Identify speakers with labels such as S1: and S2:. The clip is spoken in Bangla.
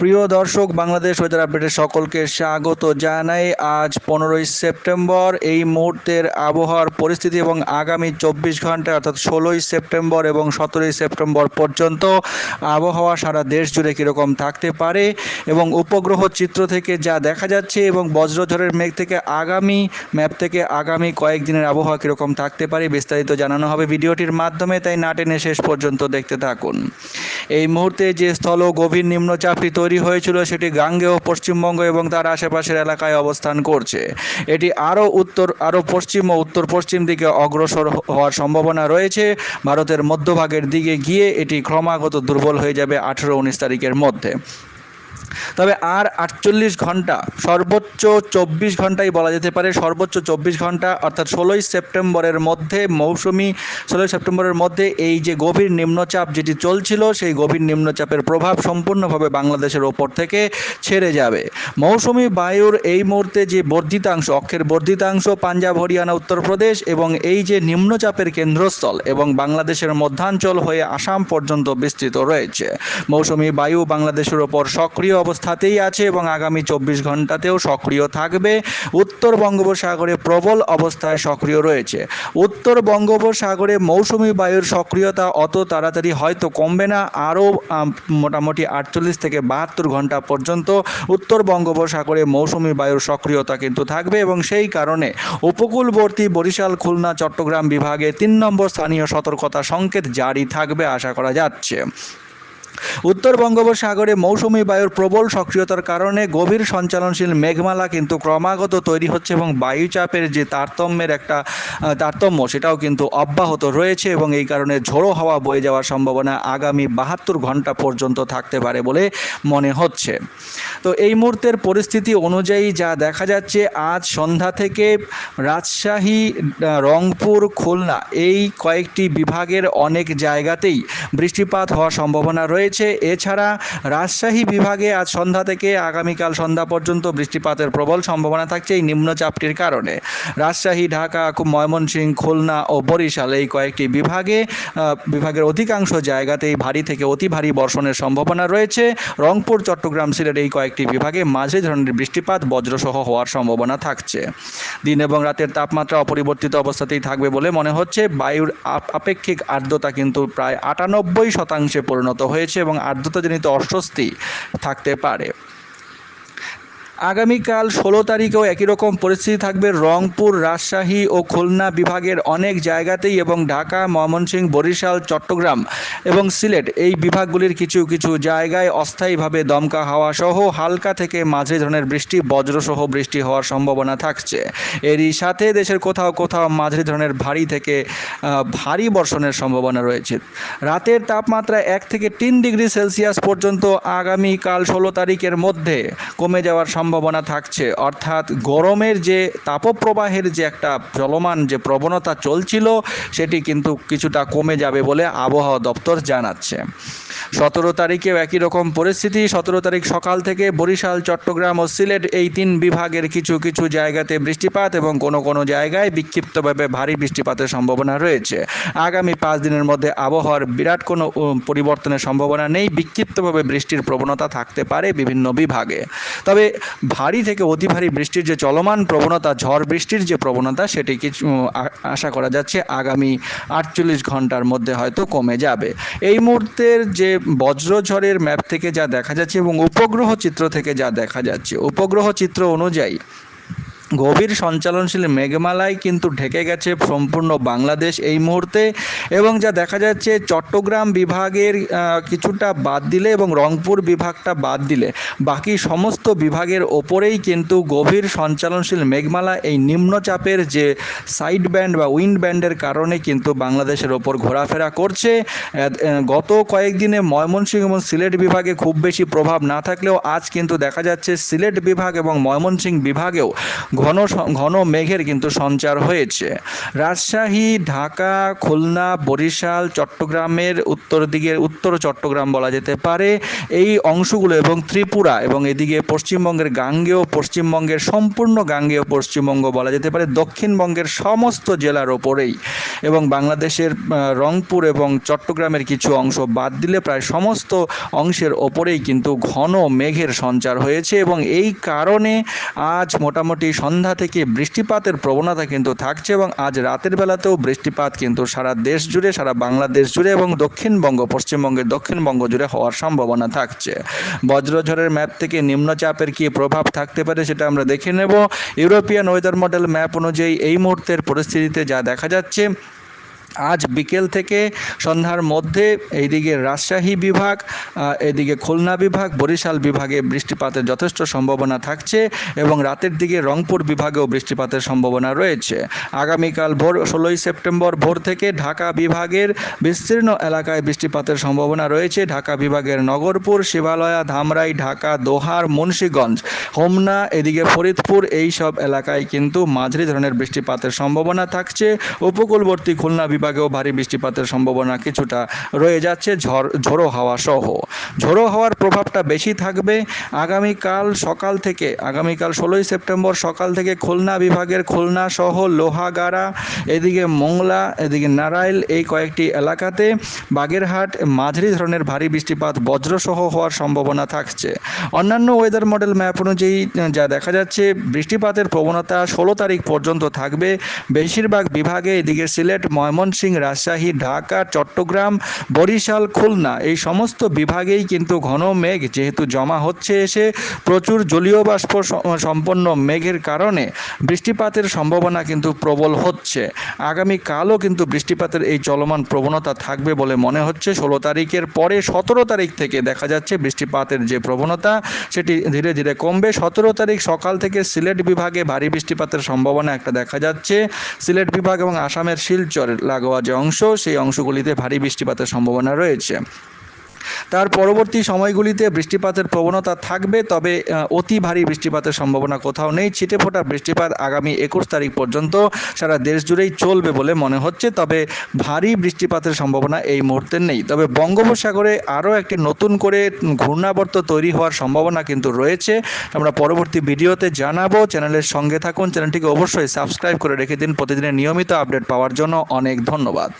S1: প্রিয় দর্শক, বাংলাদেশ ওয়েদার আপডেটে সকলকে স্বাগত জানাই। আজ পনেরোই সেপ্টেম্বর, এই মুহূর্তের আবহাওয়ার পরিস্থিতি এবং আগামী চব্বিশ ঘণ্টা অর্থাৎ ষোলোই সেপ্টেম্বর এবং সতেরোই সেপ্টেম্বর পর্যন্ত আবহাওয়া সারা দেশ জুড়ে কীরকম থাকতে পারে এবং উপগ্রহ চিত্র থেকে যা দেখা যাচ্ছে এবং বজ্রঝড়ের মেঘ থেকে আগামী, ম্যাপ থেকে আগামী কয়েকদিনের আবহাওয়া কীরকম থাকতে পারে বিস্তারিত জানানো হবে ভিডিওটির মাধ্যমে, তাই না টেনে শেষ পর্যন্ত দেখতে থাকুন। এই মুহূর্তে যে স্থল গভীর নিম্নচাপটি তৈরি হয়েছিল সেটি গাঙ্গেয় পশ্চিমবঙ্গ এবং তার আশেপাশের এলাকায় অবস্থান করছে। এটি আরও উত্তর, আরও পশ্চিম ও উত্তর পশ্চিম দিকে অগ্রসর হওয়ার সম্ভাবনা রয়েছে। ভারতের মধ্যভাগের দিকে গিয়ে এটি ক্রমাগত দুর্বল হয়ে যাবে আঠেরো উনিশ তারিখের মধ্যে। তবে আর আটচল্লিশ ঘণ্টা, সর্বোচ্চ চব্বিশ ঘন্টাই বলা যেতে পারে। সর্বোচ্চ চব্বিশ ঘণ্টা, অর্থাৎ ষোলোই সেপ্টেম্বরের মধ্যে, মৌসুমি ষোলোই সেপ্টেম্বরের মধ্যে এই যে গভীর নিম্নচাপ যেটি চলছিল, সেই গভীর নিম্নচাপের প্রভাব সম্পূর্ণভাবে বাংলাদেশের ওপর থেকে ছেড়ে যাবে। মৌসুমি বায়ুর এই মুহূর্তে যে বর্ধিতাংশ, অক্ষের বর্ধিতাংশ, পাঞ্জাব, হরিয়ানা, উত্তরপ্রদেশ এবং এই যে নিম্নচাপের কেন্দ্রস্থল এবং বাংলাদেশের মধ্যাঞ্চল হয়ে আসাম পর্যন্ত বিস্তৃত রয়েছে। মৌসুমি বায়ু বাংলাদেশের ওপর সক্রিয় অবস্থাতেই আছে এবং আগামী চব্বিশ ঘন্টাতেও সক্রিয় থাকবে। উত্তর বঙ্গোপসাগরে প্রবল অবস্থায় সক্রিয় রয়েছে। উত্তর বঙ্গোপসাগরে মৌসুমি বায়ুর সক্রিয়তা অত তাড়াতাড়ি হয়তো কমবে না। আরও মোটামুটি আটচল্লিশ থেকে বাহাত্তর ঘণ্টা পর্যন্ত উত্তর বঙ্গোপসাগরে মৌসুমি বায়ুর সক্রিয়তা কিন্তু থাকবে এবং সেই কারণে উপকূলবর্তী বরিশাল, খুলনা, চট্টগ্রাম বিভাগে তিন নম্বর স্থানীয় সতর্কতা সংকেত জারি থাকবে আশা করা যাচ্ছে। উত্তর বঙ্গোপসাগরে মৌসুমি বায়ুর প্রবল সক্রিয়তার কারণে গভীর সঞ্চালনশীল মেঘমালা কিন্তু ক্রমাগত তৈরি হচ্ছে এবং বায়ুচাপের যে তারতম্যের একটা তারতম্য সেটাও কিন্তু অব্যাহত রয়েছে এবং এই কারণে ঝোড়ো হাওয়া বয়ে যাওয়ার সম্ভাবনা আগামী বাহাত্তর ঘণ্টা পর্যন্ত থাকতে পারে বলে মনে হচ্ছে। তো এই মুহূর্তের পরিস্থিতি অনুযায়ী যা দেখা যাচ্ছে, আজ সন্ধ্যা থেকে রাজশাহী রংপুর, খুলনা এই কয়েকটি বিভাগের অনেক জায়গাতেই বৃষ্টিপাত হওয়ার সম্ভাবনা রয়েছে। রয়েছে। এছাড়া রাজশাহী বিভাগে আজ সন্ধ্যা থেকে আগামীকাল সন্ধ্যা পর্যন্ত বৃষ্টিপাতের প্রবল সম্ভাবনা থাকছে এই নিম্নচাপটির কারণে। রাজশাহী, ঢাকা খুব ময়মনসিংহ, খুলনা ও বরিশাল এই কয়েকটি বিভাগে বিভাগের অধিকাংশ জায়গাতেই ভারী থেকে অতি ভারী বর্ষণের সম্ভাবনা রয়েছে। রংপুর, চট্টগ্রাম সিলেট এই কয়েকটি বিভাগে মাঝে ধরনের বৃষ্টিপাত বজ্রসহ হওয়ার সম্ভাবনা থাকছে। দিন এবং রাতের তাপমাত্রা অপরিবর্তিত অবস্থাতেই থাকবে বলে মনে হচ্ছে। বায়ুর আপেক্ষিক আর্দ্রতা কিন্তু প্রায় আটানব্বই শতাংশে পরিণত হয়েছে। এবং আর্দ্রতাজনিত অস্বস্তি থাকতে পারে। আগামীকাল ষোলো তারিখেও একই রকম পরিস্থিতি থাকবে রংপুর, রাজশাহী ও খুলনা বিভাগের অনেক জায়গাতেই এবং ঢাকা, ময়মনসিংহ, বরিশাল, চট্টগ্রাম এবং সিলেট এই বিভাগগুলির কিছু কিছু জায়গায় অস্থায়ীভাবে দমকা হাওয়া সহ হালকা থেকে মাঝে ধরনের বৃষ্টি, বজ্রসহ বৃষ্টি হওয়ার সম্ভাবনা থাকছে। এরই সাথে দেশের কোথাও কোথাও মাঝারি ধরনের ভারী থেকে ভারী বর্ষণের সম্ভাবনা রয়েছে। রাতের তাপমাত্রা এক থেকে তিন ডিগ্রি সেলসিয়াস পর্যন্ত আগামীকাল ষোলো তারিখের মধ্যে কমে যাওয়ার সম্ভাবনা সম্ভাবনা থাকছে। অর্থাৎ গরমের যে তাপপ্রবাহের যে একটা চলমান যে প্রবণতা চলছিল, সেটি কিন্তু কিছুটা কমে যাবে বলে আবহাওয়া দপ্তর জানাচ্ছে। সতেরো তারিখেও একই রকম পরিস্থিতি। সতেরো তারিখ সকাল থেকে বরিশাল, চট্টগ্রাম ও সিলেট এই তিন বিভাগের কিছু কিছু জায়গাতে বৃষ্টিপাত এবং কোনো কোনো জায়গায় বিক্ষিপ্তভাবে ভারী বৃষ্টিপাতের সম্ভাবনা রয়েছে। আগামী পাঁচ দিনের মধ্যে আবহাওয়ার বিরাট কোনো পরিবর্তনের সম্ভাবনা নেই। বিক্ষিপ্তভাবে বৃষ্টির প্রবণতা থাকতে পারে বিভিন্ন বিভাগে। তবে ভারী থেকে অতি ভারী বৃষ্টির যে চলমান প্রবণতা, ঝড় বৃষ্টির যে প্রবণতা, সেটি কিছু আশা করা যাচ্ছে আগামী আটচল্লিশ ঘণ্টার মধ্যে হয়তো কমে যাবে। এই মুহূর্তের যে বজ্রঝড়ের ম্যাপ থেকে যা দেখা যাচ্ছে এবং উপগ্রহ চিত্র থেকে যা দেখা যাচ্ছে, উপগ্রহ চিত্র অনুযায়ী গভীর সঞ্চালনশীল মেঘমালায় কিন্তু ঢেকে গেছে সম্পূর্ণ বাংলাদেশ এই মুহূর্তে এবং যা দেখা যাচ্ছে চট্টগ্রাম বিভাগের কিছুটা বাদ দিলে এবং রংপুর বিভাগটা বাদ দিলে। বাকি সমস্ত বিভাগের ওপরেই কিন্তু গভীর সঞ্চালনশীল মেঘমালা এই নিম্নচাপের যে সাইড ব্যান্ড বা উইন্ড ব্যান্ডের কারণে কিন্তু বাংলাদেশের ওপর ঘোরাফেরা করছে। গত কয়েকদিনে ময়মনসিংহ এবং সিলেট বিভাগে খুব বেশি প্রভাব না থাকলেও আজ কিন্তু দেখা যাচ্ছে সিলেট বিভাগ এবং ময়মনসিংহ বিভাগেও ঘন ঘন মেঘের কিন্তু সঞ্চার হয়েছে। রাজশাহী, ঢাকা, খুলনা, বরিশাল, চট্টগ্রামের উত্তর দিকের, উত্তর চট্টগ্রাম বলা যেতে পারে। এই অংশগুলো এবং ত্রিপুরা এবং এদিকে পশ্চিমবঙ্গের গাঙ্গেয় পশ্চিমবঙ্গের সম্পূর্ণ গাঙ্গেয় পশ্চিমবঙ্গ বলা যেতে পারে। দক্ষিণবঙ্গের সমস্ত জেলার ওপরেই এবং বাংলাদেশের রংপুর এবং চট্টগ্রামের কিছু অংশ বাদ দিলে প্রায় সমস্ত অংশের ওপরেই কিন্তু ঘন মেঘের সঞ্চার হয়েছে এবং এই কারণে আজ মোটামুটি সন্ধ্যা থেকে বৃষ্টিপাতের প্রবণতা কিন্তু থাকছে এবং আজ রাতের বেলাতেও বৃষ্টিপাত কিন্তু সারা দেশ জুড়ে, সারা বাংলাদেশ জুড়ে এবং দক্ষিণবঙ্গ পশ্চিমবঙ্গের দক্ষিণবঙ্গ জুড়ে হওয়ার সম্ভাবনা থাকছে। বজ্রঝড়ের ম্যাপ থেকে নিম্নচাপের কী প্রভাব থাকতে পারে সেটা আমরা দেখে নেব। ইউরোপিয়ান ওয়েদার মডেল ম্যাপ অনুযায়ী এই মুহূর্তের পরিস্থিতিতে যা দেখা যাচ্ছে আজ বিকেল থেকে সন্ধ্যার মধ্যে এইদিকে রাজশাহী বিভাগ এদিকে খুলনা বিভাগ, বরিশাল বিভাগে বৃষ্টিপাতের যথেষ্ট সম্ভাবনা থাকছে এবং রাতের দিকে রংপুর বিভাগেও বৃষ্টিপাতের সম্ভাবনা রয়েছে। আগামীকাল ভোর ষোলোই সেপ্টেম্বর ভোর থেকে ঢাকা বিভাগের বিস্তীর্ণ এলাকায় বৃষ্টিপাতের সম্ভাবনা রয়েছে। ঢাকা বিভাগের নগরপুর, শিবালয়া, ধামরাই, ঢাকা, দোহার, মুন্সীগঞ্জ, হোমনা, এদিকে ফরিদপুর এই সব এলাকায় কিন্তু মাঝারি ধরনের বৃষ্টিপাতের সম্ভাবনা থাকছে। উপকূলবর্তী খুলনা বিভাগেও ভারী বৃষ্টিপাতের সম্ভাবনা কিছুটা রয়ে যাচ্ছে, ঝড়, ঝোড়ো হাওয়া সহ। ঝোড়ো হাওয়ার প্রভাবটা বেশি থাকবে আগামীকাল সকাল থেকে, আগামীকাল ষোলোই সেপ্টেম্বর সকাল থেকে খুলনা বিভাগের খুলনা সহ লোহাগাড়া, এদিকে মোংলা, এদিকে নারাইল এই কয়েকটি এলাকাতে বাগেরহাট, মাঝারি ধরনের ভারী বৃষ্টিপাত বজ্রসহ হওয়ার সম্ভাবনা থাকছে। অন্যান্য ওয়েদার মডেল ম্যাপ অনুযায়ী যা দেখা যাচ্ছে, বৃষ্টিপাতের প্রবণতা ষোলো তারিখ পর্যন্ত থাকবে। বেশিরভাগ বিভাগে এদিকে সিলেট ময়মনসিংহ রাজশাহী, ঢাকা, চট্টগ্রাম, বরিশাল, খুলনা এই সমস্ত বিভাগেই কিন্তু ঘন মেঘ যেহেতু জমা হচ্ছে এসে প্রচুর জলীয় বাষ্প সম্পন্ন মেঘের কারণে বৃষ্টিপাতের সম্ভাবনা কিন্তু প্রবল হচ্ছে। আগামীকালও কিন্তু বৃষ্টিপাতের এই চলমান প্রবণতা থাকবে বলে মনে হচ্ছে। ষোলো তারিখের পরে সতেরো তারিখ থেকে দেখা যাচ্ছে বৃষ্টিপাতের যে প্রবণতা, সেটি ধীরে ধীরে কমবে। সতেরো তারিখ সকাল থেকে সিলেট বিভাগে ভারী বৃষ্টিপাতের সম্ভাবনা একটা দেখা যাচ্ছে। সিলেট বিভাগ এবং আসামের শিলচর লাগোয়া যে অংশ সেই অংশগুলিতে ভারী বৃষ্টিপাতের সম্ভাবনা রয়েছে। তার পরবর্তী সময়গুলিতে বৃষ্টিপাতের প্রবণতা থাকবে, তবে অতি ভারী বৃষ্টিপাতের সম্ভাবনা কোথাও নেই। ছিটেফোঁটা বৃষ্টিপাত আগামী একুশ তারিখ পর্যন্ত সারা দেশ জুড়েই চলবে বলে মনে হচ্ছে, তবে ভারী বৃষ্টিপাতের সম্ভাবনা এই মুহূর্তে নেই। তবে বঙ্গোপসাগরে আরও একটি নতুন করে ঘূর্ণাবর্ত তৈরি হওয়ার সম্ভাবনা কিন্তু রয়েছে। আমরা পরবর্তী ভিডিওতে জানাব। চ্যানেলের সঙ্গে থাকুন। চ্যানেলটিকে অবশ্যই সাবস্ক্রাইব করে রেখে দিন। প্রতিদিনের নিয়মিত আপডেট পাওয়ার জন্য অনেক ধন্যবাদ।